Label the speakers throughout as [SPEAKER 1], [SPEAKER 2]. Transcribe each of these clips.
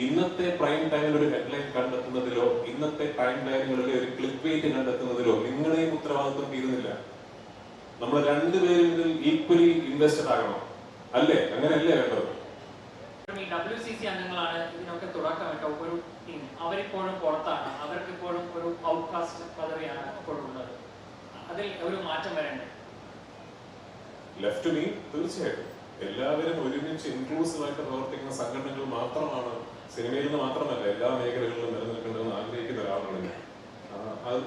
[SPEAKER 1] ഇന്നത്തെ പ്രൈം ടൈമിൽ ഒരു ഹെഡ്ലൈൻ കണ്ടെത്തുന്നതിലോ ഇന്നത്തെ ടൈം ടൈമുകളിലെ ഒരു ക്ലിക്ക് വെയിറ്റ് കണ്ടെത്തുന്നതിലോ നിങ്ങളുടെയും ഉത്തരവാദിത്വം തീരുന്നില്ല. നമ്മൾ രണ്ടുപേരും ഇതിൽ ഈക്വലി ഇൻവെസ്റ്റഡ് ആകണം. അല്ലേ? അങ്ങനെയല്ലേ വേണ്ടത്?
[SPEAKER 2] ഈ ഡബ്ല്യു സി സി അംഗങ്ങളാണ് ഇതിനൊക്കെ തുടക്കമിട്ട ഒരു ടീം അവരിപ്പോഴും പുറത്താണ്. അവർക്ക് ഇപ്പോഴും ഒരു ഔട്ട്കാസ്റ്റ് പദവിയാണ് ഇപ്പോഴും ഉള്ളത് അതിൽ ഒരു മാറ്റം വരേണ്ടത്
[SPEAKER 1] ലെഫ്റ്റ് മീ തീർച്ചയായിട്ടും. എല്ലാവരും ഒരുമിച്ച് ഇൻക്ലൂസീവ് ആയിട്ട് പ്രവർത്തിക്കുന്ന സംഘടനകൾ മാത്രമാണ് സിനിമയിൽ നിന്ന് മാത്രമല്ല എല്ലാ മേഖലകളിലും നിലനിൽക്കേണ്ടതെന്ന് ആഗ്രഹിക്കുന്ന ഒരാളാണ് ഞാൻ.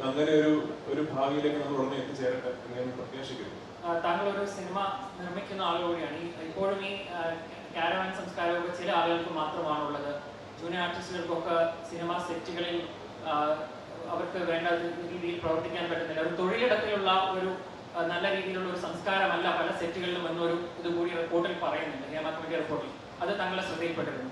[SPEAKER 1] അങ്ങനെ ഒരു ഒരു ഭാവിയിലേക്ക് നമ്മൾ ഉടനെ എത്തിച്ചേരട്ടെ എന്ന് ഞാൻ പ്രത്യാശിക്കുന്നു.
[SPEAKER 2] താങ്കൾ ഒരു സിനിമ നിർമ്മിക്കുന്ന ആൾ കൂടിയാണ് ഇപ്പോഴും ഈ കാരവാൻ സംസ്കാരമൊക്കെ ചില ആളുകൾക്ക് മാത്രമാണുള്ളത്. ജൂനിയർ ആർട്ടിസ്റ്റുകൾക്കൊക്കെ സിനിമ സെറ്റുകളിൽ അവർക്ക് വേണ്ട രീതിയിൽ പ്രവർത്തിക്കാൻ പറ്റുന്നില്ല. ഒരു തൊഴിലിടത്തിലുള്ള ഒരു നല്ല രീതിയിലുള്ള ഒരു സംസ്കാരമല്ല പല സെറ്റുകളിലും എന്നൊരു ഇതുകൂടി റിപ്പോർട്ടിൽ പറയുന്നുണ്ട്. ഹേമ റിപ്പോർട്ടിൽ. അത് താങ്കളെ ശ്രദ്ധയിൽപ്പെട്ടിരുന്നു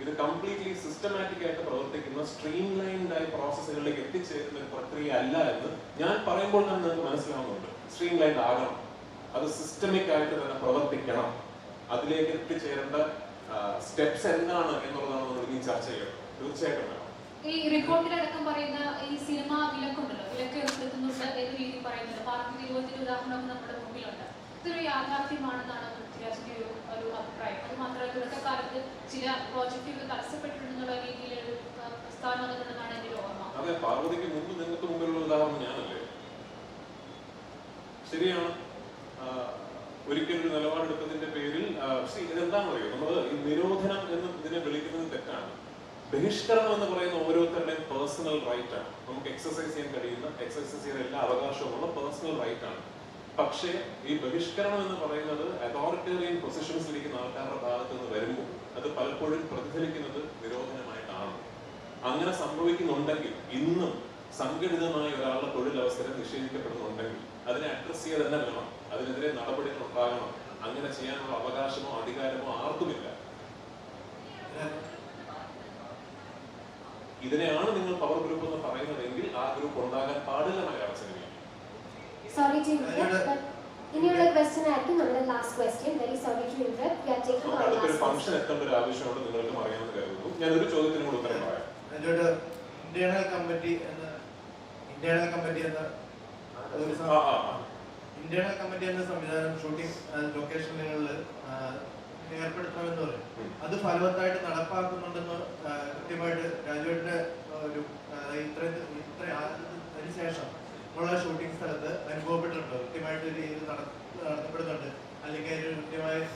[SPEAKER 1] ഇത് കംപ്ലീറ്റ്ലി സിസ്റ്റമാറ്റിക് ആയിട്ട് പ്രവർത്തിക്കുന്ന സ്ട്രീം ലൈൻഡ് ആയ പ്രോസസ്സുകളിലേക്ക് എത്തിച്ചേരുന്ന ഒരു പ്രക്രിയ അല്ല എന്ന് ഞാൻ പറയുമ്പോൾ തന്നെ നിങ്ങൾക്ക് മനസ്സിലാവുന്നുണ്ട്. സ്ട്രീം ലൈൻഡ് ആകണം. അത് സിസ്റ്റമിക് ആയിട്ട് തന്നെ പ്രവർത്തിക്കണം. അതിലേക്ക് എത്തിച്ചേരേണ്ട സ്റ്റെപ്സ് എന്താണ് എന്നുള്ളതാണ് നമ്മൾ ഇനി ചർച്ച ചെയ്യണം തീർച്ചയായിട്ടും വേണം.
[SPEAKER 3] ഈ റിപ്പോർട്ടിലടക്കം പറയുന്ന ഈ സിനിമ വിലക്കുണ്ടല്ലോ? വിലക്ക് ഏർപ്പെടുത്തുന്നുണ്ട് എന്ന രീതി പറയുന്നുണ്ട്. പാർട്ടി ഉദാഹരണം നമ്മുടെ മുമ്പിലുണ്ട്. ഇതൊരു യാഥാർത്ഥ്യമാണെന്നാണ് പൃഥ്വിരാജിന്റെ ഒരു ഒരു അഭിപ്രായം. അത് മാത്രമല്ല തുടക്കകാലത്ത് ചില പ്രോജക്റ്റുകൾ തടസ്സപ്പെട്ടിട്ടുണ്ടെന്നുള്ള രീതിയിലൊരു പ്രസ്താവന വന്നിട്ടുണ്ടെന്നാണ് എന്റെ ഓർമ്മ.
[SPEAKER 1] അതെ പാർവതിക്ക് മുമ്പ് നിങ്ങൾക്ക് മുമ്പിലുള്ള ഉദാഹരണം ഞാനല്ലേ? ശരിയാണ്. ആ, ഒരിക്കലും ഒരു നിലപാടെടുത്തതിന്റെ പേരിൽ ഇതെന്താണെന്ന് അറിയോ നമ്മൾ ഈ നിരോധനം എന്ന് ഇതിനെ വിളിക്കുന്നത് തെറ്റാണ്. ബഹിഷ്കരണം എന്ന് പറയുന്ന ഓരോരുത്തരുടെയും പേഴ്സണൽ റൈറ്റ് ആണ്. നമുക്ക് എക്സസൈസ് ചെയ്യാൻ കഴിയുന്ന എക്സസൈസ് ചെയ്യുന്ന എല്ലാ അവകാശവുമുള്ള പേഴ്സണൽ റൈറ്റ് ആണ്. പക്ഷേ ഈ ബഹിഷ്കരണം എന്ന് പറയുന്നത് അതോറിറ്റേറിയൻ പൊസിഷൻസ് ഇരിക്കുന്ന ആൾക്കാരുടെ ഭാഗത്ത് നിന്ന് വരുമ്പോൾ അത് പലപ്പോഴും പ്രതിഫലിക്കുന്നത് നിരോധനമായിട്ടാണ്. അങ്ങനെ സംഭവിക്കുന്നുണ്ടെങ്കിൽ ഇന്നും സംഘടിതമായ ഒരാളുടെ തൊഴിലവസരം നിഷേധിക്കപ്പെടുന്നുണ്ടെങ്കിൽ അതിനെ അഡ്രസ് ചെയ്യുക തന്നെ വേണം. അതിനെതിരെ നടപടികൾ ഉണ്ടാകണം. അങ്ങനെ ചെയ്യാനുള്ള അവകാശമോ അധികാരമോ ആർക്കുമില്ല. ഇതിനെയാണ് നിങ്ങൾ പവർ ഗ്രൂപ്പ് എന്ന് പറയുന്നതെങ്കിൽ ആ ഗ്രൂപ്പ് ഉണ്ടാകാൻ പാടില്ല മലയാള സിനിമയിൽ
[SPEAKER 4] Sorry to interrupt, but ഇനിയുള്ള ക്വസ്റ്റ്യൻ ആയിരിക്കും നമ്മുടെ last question very sorry to interrupt we are taking
[SPEAKER 1] അടുത്തൊരു
[SPEAKER 4] last
[SPEAKER 1] ഫംഗ്ഷൻ എത്തേണ്ട ഒരു ആവശ്യമുണ്ട്. നിങ്ങൾക്ക് അറിയാമെന്ന് കരുതുന്നു. ഞാൻ ഒരു ചോദ്യത്തിന് കൂടി ഉത്തരം പറയാം.
[SPEAKER 5] അതിലോട്ട് ഇന്റേണൽ കമ്മിറ്റി എന്ന ഇന്റേണൽ കമ്മിറ്റി എന്ന ഒരു. ഇന്റേണൽ കമ്മിറ്റി എന്ന സംവിധാനം ഷൂട്ടിംഗ് ലൊക്കേഷനുകളിൽ ഏർപ്പെടുത്തണമെന്ന് പറയും. അത് ഫലവത്തായിട്ട് നടപ്പാക്കുന്നുണ്ടെന്ന് കൃത്യമായിട്ട് രാജുവേട്ടന്റെ ഒരു ഇത്ര ഇത്ര അതിനുശേഷം ഉള്ള ഷൂട്ടിംഗ് സ്ഥലത്ത് അനുഭവപ്പെട്ടിട്ടുണ്ട്. കൃത്യമായിട്ട് ഇത് നട- നടത്തപ്പെടുന്നുണ്ട്. അല്ലെങ്കിൽ അതിന് കൃത്യമായ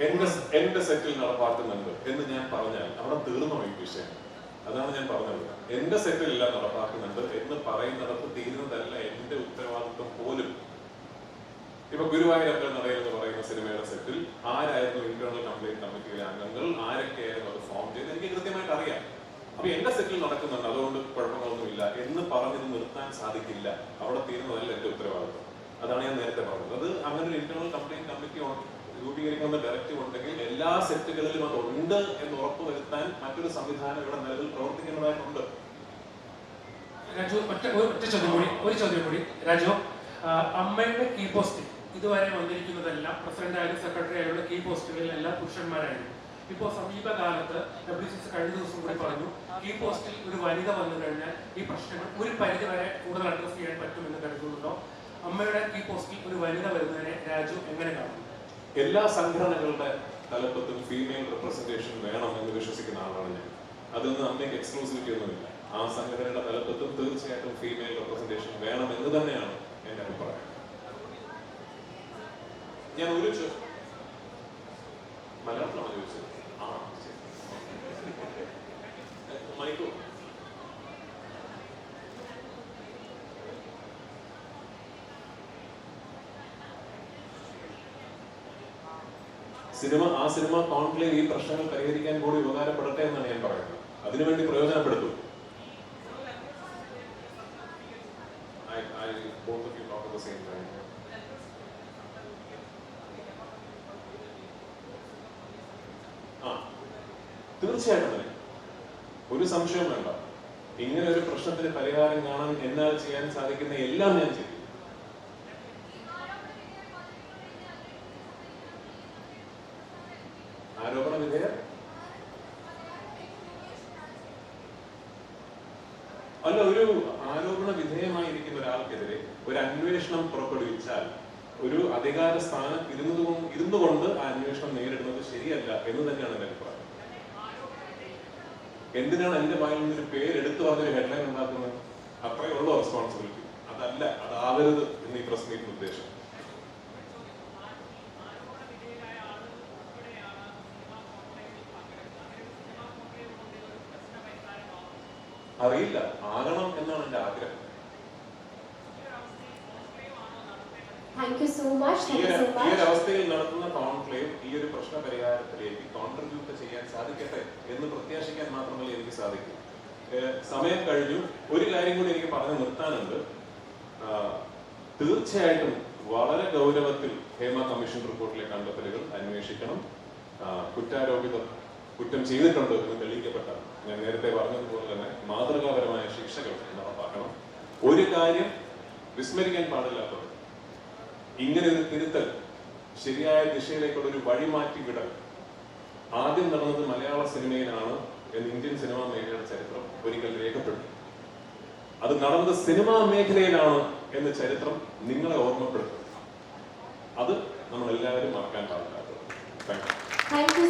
[SPEAKER 1] എന്റെ എന്റെ സെറ്റിൽ നടപ്പാക്കുന്നുണ്ട് എന്ന് ഞാൻ പറഞ്ഞാൽ അവിടെ തീർന്നു ഈ വിഷയം. അതാണ് ഞാൻ പറഞ്ഞത്. എന്റെ സെറ്റിൽ എല്ലാം നടപ്പാക്കുന്നുണ്ട് എന്ന് പറയുന്നിടത്ത് തീരുന്നതല്ല എന്റെ ഉത്തരവാദിത്വം പോലും. ഇപ്പൊ ഗുരുവായൂരപ്പൻ നടയിൽ എന്ന് പറയുന്ന സിനിമയുടെ സെറ്റിൽ ആരായിരുന്നു ഇന്റേണൽ കംപ്ലൈന്റ് കമ്മിറ്റിയിലെ അംഗങ്ങൾ? ആരൊക്കെയായിരുന്നു അത് ഫോം ചെയ്ത് എനിക്ക് കൃത്യമായിട്ട് അറിയാം. അപ്പൊ എന്റെ സെറ്റിൽ നടക്കുന്നുണ്ട്. അതുകൊണ്ട് കുഴപ്പങ്ങളൊന്നുമില്ല. എന്ന് പറഞ്ഞത് നിർത്താൻ സാധിക്കില്ല. അവിടെ തീരുന്നതല്ല എന്റെ ഉത്തരവാദിത്വം. അതാണ് ഞാൻ നേരത്തെ പറഞ്ഞത്. അത് അങ്ങനെ ഒരു ഇന്റേണൽ കംപ്ലൈന്റ് കമ്മിറ്റി രൂപീകരിക്കുന്ന ഡയറക്റ്റീവ് ഉണ്ടെങ്കിൽ എല്ലാ സെറ്റുകളിലും അത് ഉണ്ട് എന്ന് ഉറപ്പുവരുത്താൻ മറ്റൊരു സംവിധാനം ഇവിടെ നിലവിൽ പ്രവർത്തിക്കേണ്ടതായിട്ടുണ്ട്
[SPEAKER 6] രാജു ഒറ്റ ചോദ്യം കൂടി ഒരു ചോദ്യം കൂടി. രാജു അമ്മയുടെ കീ പോസ്റ്റ് ഇതുവരെ വന്നിരിക്കുന്നതെല്ലാം പ്രസിഡന്റ് ആയാലും സെക്രട്ടറി ആയാലും കീ പോസ്റ്റുകളിലെല്ലാം പുരുഷന്മാരായിരുന്നു. ഇപ്പോൾ സമീപകാലത്ത് ഡബ്ല്യു സി സി കഴിഞ്ഞ ദിവസം കൂടി പറഞ്ഞു ഈ പോസ്റ്റിൽ ഒരു വനിത വന്നു കഴിഞ്ഞാൽ ഈ പ്രശ്നങ്ങൾ ഒരു പരിധി വരെ കൂടുതൽ അഡ്രസ് ചെയ്യാൻ പറ്റുമെന്ന് കരുതുന്നുണ്ടോ? അമ്മയുടെ ഈ പോസ്റ്റിൽ ഒരു വനിത വരുന്നതിനെ രാജു എങ്ങനെ കാണുന്നു?
[SPEAKER 1] എല്ലാ സംഘടനകളുടെ തലപ്പത്തും ഫീമെയിൽ റെപ്രസെന്റേഷൻ വേണം എന്ന് വിശ്വസിക്കുന്ന ആളാണ് ഞാൻ. അതൊന്നും അമ്മയ്ക്ക് എക്സ്ക്ലൂസിവിറ്റി ഒന്നുമില്ല. ആ സംഘടനയുടെ തലപ്പത്തും തീർച്ചയായിട്ടും ഫീമെയിൽ റെപ്രസെന്റേഷൻ വേണം എന്ന് തന്നെയാണ് എന്റെ അഭിപ്രായം. ഞാൻ ഒരു മലയാളത്തിലാണ് ചോദിച്ചത് ആ മൈക്കോ സിനിമ ആ സിനിമ കോൺക്ലേവ് ഈ പ്രശ്നങ്ങൾ പരിഹരിക്കാൻ കൂടി ഉപകാരപ്പെടട്ടെ എന്നാണ് ഞാൻ പറയുന്നത് അതിനുവേണ്ടി പ്രയോജനപ്പെടുത്തും I, I, both of you talk at the same time. തീർച്ചയായിട്ടും തന്നെ ഒരു സംശയം വേണ്ട. ഇങ്ങനെ ഒരു പ്രശ്നത്തിന് പരിഹാരം കാണാൻ എന്നാൽ ചെയ്യാൻ സാധിക്കുന്ന എല്ലാം ഞാൻ ചെയ്യും ആരോപണ വിധേയർ? അല്ല ഒരു ആരോപണ വിധേയമായിരിക്കുന്ന ഒരാൾക്കെതിരെ ഒരു അന്വേഷണം പുറപ്പെടുവിച്ചാൽ ഒരു അധികാര സ്ഥാനം ഇരുന്നതുകൊണ്ട് ഇരുന്നുകൊണ്ട് ആ അന്വേഷണം നേരിടുന്നത് ശരിയല്ല എന്ന് തന്നെയാണ് എന്റെ അഭിപ്രായം. എന്തിനാണ് എന്റെ വായിൽ നിന്ന് പേര് എടുത്തു പറഞ്ഞൊരു ഹെഡ്ലൈൻ ഉണ്ടാക്കുന്നത്? അത്രയേ ഉള്ളൂ റെസ്പോൺസിബിലിറ്റി അതല്ല അതാവരുത് എന്ന് ഈ പ്രസ് മീറ്റിന് ഉദ്ദേശം. അറിയില്ല. ആകണം എന്നാണ് എന്റെ ആഗ്രഹം.
[SPEAKER 4] So much.
[SPEAKER 1] ഈ ഒരു. അവസ്ഥയിൽ നടത്തുന്ന കോൺക്ലേവ് ഈ ഒരു പ്രശ്ന പരിഹാരത്തിലേക്ക് കോൺട്രിബ്യൂട്ട് സാധിക്കട്ടെ എന്ന് പ്രത്യാശിക്കാൻ മാത്രമല്ല എനിക്ക് സാധിക്കൂ. സമയം കഴിഞ്ഞു. ഒരു കാര്യം കൂടി എനിക്ക് പറഞ്ഞു നിർത്താനുണ്ട്. തീർച്ചയായിട്ടും വളരെ ഗൗരവത്തിൽ ഹേമ കമ്മീഷൻ റിപ്പോർട്ടിലെ കണ്ടെത്തലുകൾ അന്വേഷിക്കണം. കുറ്റാരോപിതർ കുറ്റം ചെയ്തിട്ടുണ്ട് എന്ന് തെളിയിക്കപ്പെട്ട ഞാൻ നേരത്തെ പറഞ്ഞതുപോലെ തന്നെ മാതൃകാപരമായ ശിക്ഷകൾ നടപ്പാക്കണം. ഒരു കാര്യം വിസ്മരിക്കാൻ പാടില്ലാത്തത്. ഇങ്ങനെ ഒരു തിരുത്തൽ ശരിയായ ദിശയിലേക്കുള്ള ഒരു വഴിമാറ്റി വിടൽ ആദ്യം നടന്നത് മലയാള സിനിമയിലാണ് എന്ന് ഇന്ത്യൻ സിനിമാ മേഖലയുടെ ചരിത്രം ഒരിക്കൽ രേഖപ്പെടുത്തി. അത് നടന്നത് സിനിമാ മേഖലയിലാണ് എന്ന ചരിത്രം നിങ്ങളെ ഓർമ്മപ്പെടുത്തും. അത് നമ്മൾ എല്ലാവരും മറക്കാൻ പാടില്ലാത്തത് താങ്ക് യു